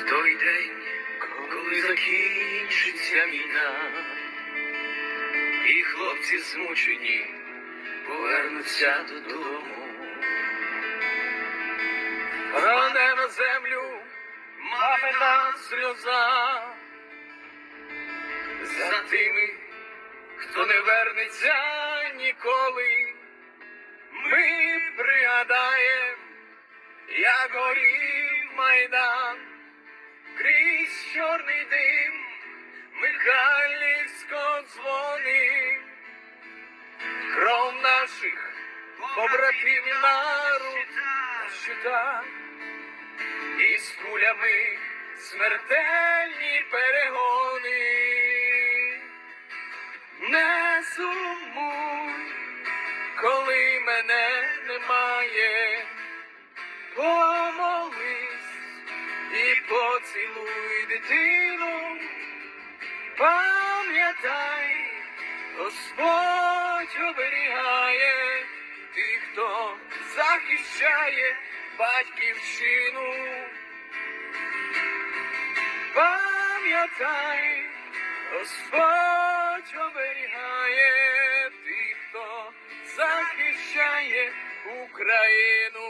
В той день, коли закінчиться війна, і хлопці змучені повернуться додому. Ране на землю мамина сльоза за тими, хто не вернеться ніколи. Ми пригадаєм, як горів майдан, чорний дим Михайлівського дзвони, кров наших побратимів на щитах, і з кулями смертельні перегони. Не сумуй, коли мене немає, поцілуй дитину, пам'ятай, Господь оберігає тих, хто захищає батьківщину. Пам'ятай, Господь оберігає тих, хто захищає Україну.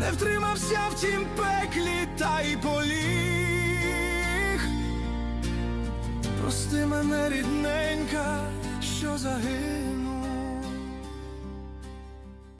не втримався в тім пеклі та й поліг. Прости мене, рідненька, що загинув.